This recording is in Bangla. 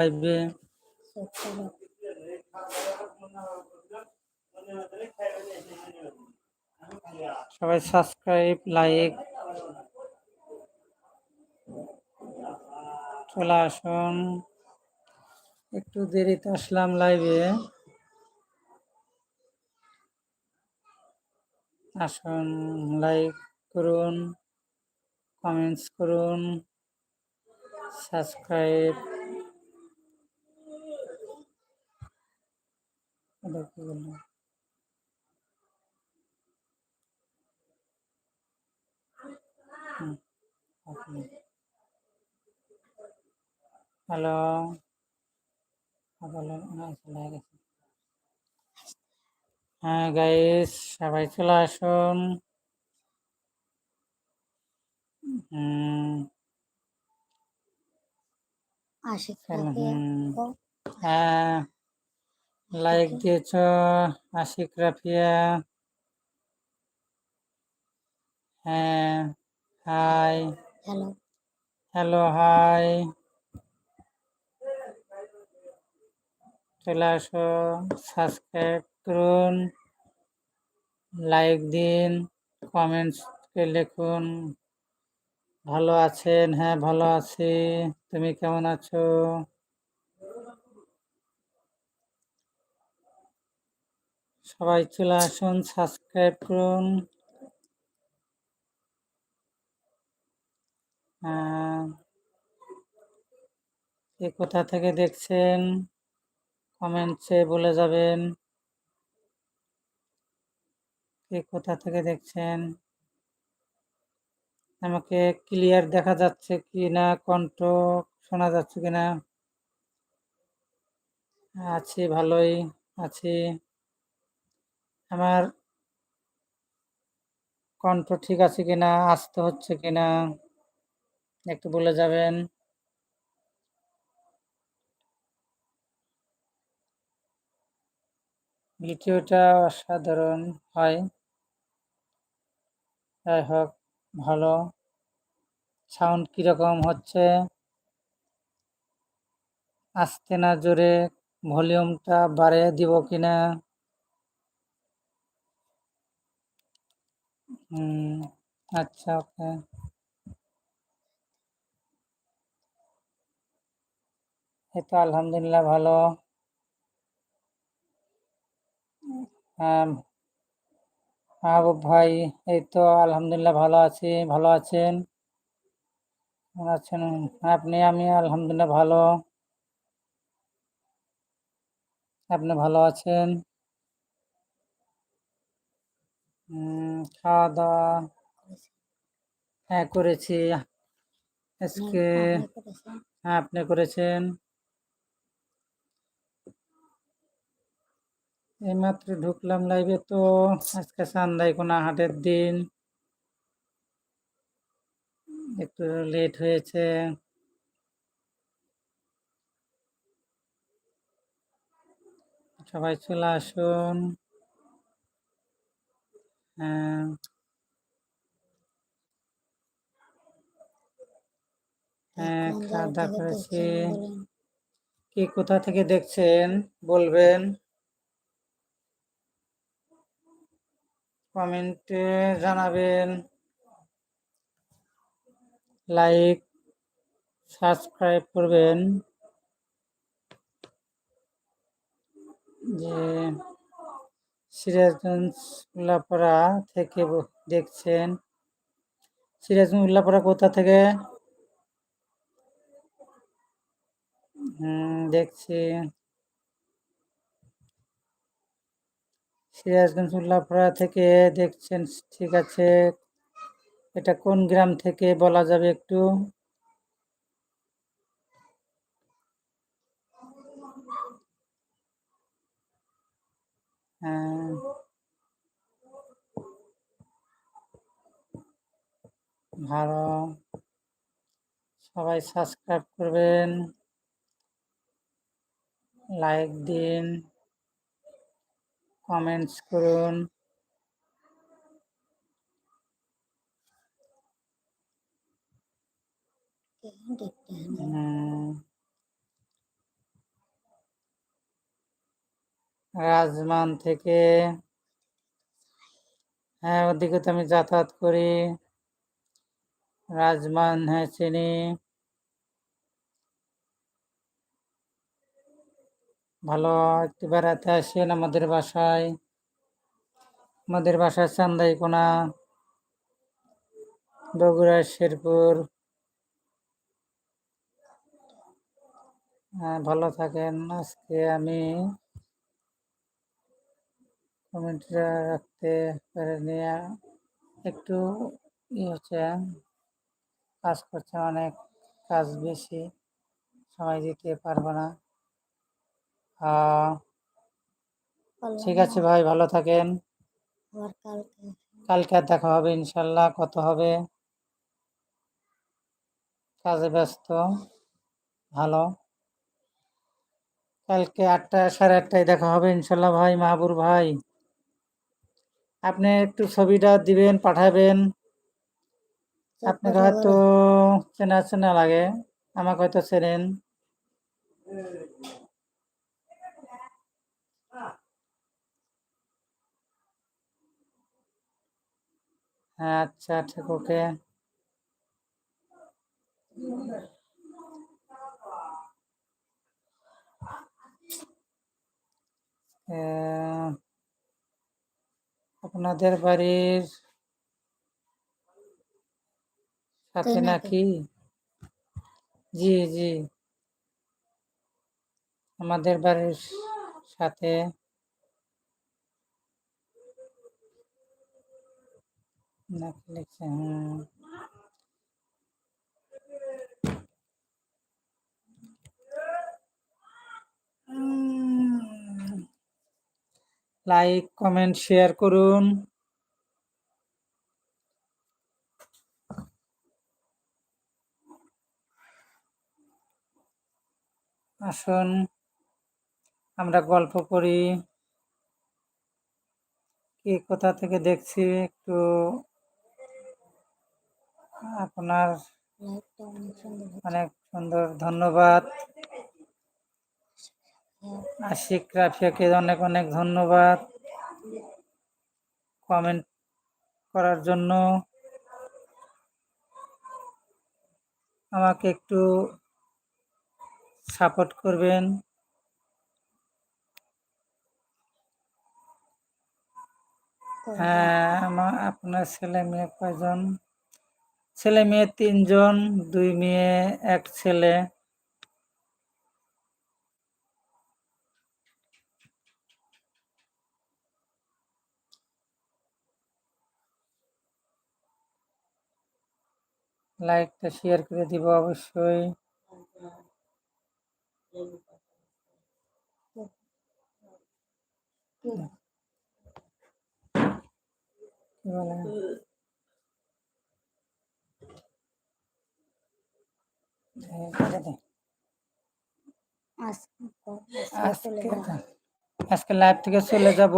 লাইভে সবাই সাবস্ক্রাইব লাইক চলে আসুন। একটু দেরিতে আসলাম লাইভে আসুন লাইক করুন কমেন্টস করুন সাবস্ক্রাইব এটা কি বললাম হ্যালো। হ্যাঁ গাইস সবাই চলে আসুন। হ্যাঁ। লাইক দিয়েছ আশিক রাফিয়া হ্যাঁ হাই হ্যালো হ্যালো হাই চলে আসো সাবস্ক্রাইব করুন লাইক দিন কমেন্টস লিখুন ভালো আছেন? হ্যাঁ ভালো আছি। তুমি কেমন আছো? সবাই চলে আসুন সাবস্ক্রাইব করুন। কে কোথা থেকে দেখছেন কমেন্টসে বলে যাবেন। কে কোথা থেকে দেখছেন? আমাকে ক্লিয়ার দেখা যাচ্ছে কি না কণ্ঠ শোনা যাচ্ছে কি না আছি, ভালোই আছি। আমার কণ্ঠ ঠিক আছে কিনা, আসতে হচ্ছে কিনা, একটু বলে যাবেন। ভিডিওটা অসাধারণ, হয়। যাই হোক, ভালো। সাউন্ড কীরকম হচ্ছে? আসতে না জোরে ভলিউমটা বাড়িয়ে দিব কিনা? হুম আচ্ছা ওকে। এই তো আলহামদুলিল্লাহ ভালো। মাহবুব ভাই, এই তো আলহামদুলিল্লাহ ভালো আছি, ভালো আছেন? আছেন? আপনি, আমি আলহামদুলিল্লাহ ভালো। আপনি ভালো আছেন? খাওয়া দাওয়া হ্যাঁ করেছি। আজকে হ্যাঁ আপনি করেছেন। এইমাত্র ঢুকলাম লাইভে তো আজকে চান্দাইকোনা হাটের দিন। একটু লেট হয়েছে। সবাই চলে আসুন। হ্যাঁ কোন খাওয়া দাওয়া করেছি। কে কোথা থেকে দেখছেন বলবেন। কমেন্টে জানাবেন। লাইক সাবস্ক্রাইব করবেন। যে সিরাজগঞ্জ থেকে দেখছেন। সিরাজগঞ্জ উল্লাপাড়া কোথা থেকে? দেখছি। সিরাজগঞ্জ উল্লাপাড়া থেকে দেখছেন, ঠিক আছে। এটা কোন গ্রাম থেকে বলা যাবে একটু? ভালো। সবাই সাবস্ক্রাইব করবেন। লাইক দিন। কমেন্টস করুন। হুম, রাজমান থেকে। হ্যাঁ ওদিকে তো আমি যাতায়াত করি। রাজমান হ্যাঁ চিনি। ভালো, একটু বেড়াতে আসেন আমাদের বাসায়। আমাদের বাসায় চান্দাইকোনা, বগুড়া, শেরপুর। হ্যাঁ ভালো থাকেন। আজকে আমি কমেন্টটা রাখতে পারিনি একটু ই হচ্ছে কাজ করছে অনেক কাজ বেশি সময় দিতে পারব না। ঠিক আছে ভাই ভালো থাকেন। কালকে। কালকে আর দেখা হবে ইনশাল্লাহ কত হবে? কাজে ব্যস্ত ভালো। কালকে আটটা সাড়ে আটটায় দেখা হবে ইনশাল্লাহ ভাই মাহবুর ভাই। আপনি একটু ছবিটা দিবেন, পাঠাবেন। আপনাকে হয়তো চেনা চেনা লাগে, আমাকে হয়তো চেনেন। আচ্ছা ঠিক, ওকে। আপনাদের বাড়ির সাথে নাকি? জি জি। আমাদের বাড়ির সাথে। নাকি লিখছে হুম। লাইক কমেন্ট শেয়ার করুন। আসুন আমরা গল্প করি। কে কোথা থেকে দেখছি? একটু আপনার অনেক সুন্দর ধন্যবাদ। আশিক রাফিয়াকে অনেক অনেক ধন্যবাদ কমেন্ট করার জন্য। আমাকে একটু সাপোর্ট করবেন। হ্যাঁ আমার আপনার ছেলে মেয়ে কয়জন? ছেলে মেয়ে তিনজন, দুই মেয়ে, এক ছেলে। লাইকটা শেয়ার করে দিব অবশ্যই কি বলে হ্যাঁ, করে দে। আজকে আজকে চলে আজকে যাব। আজকে লাইভ থেকে চলে যাব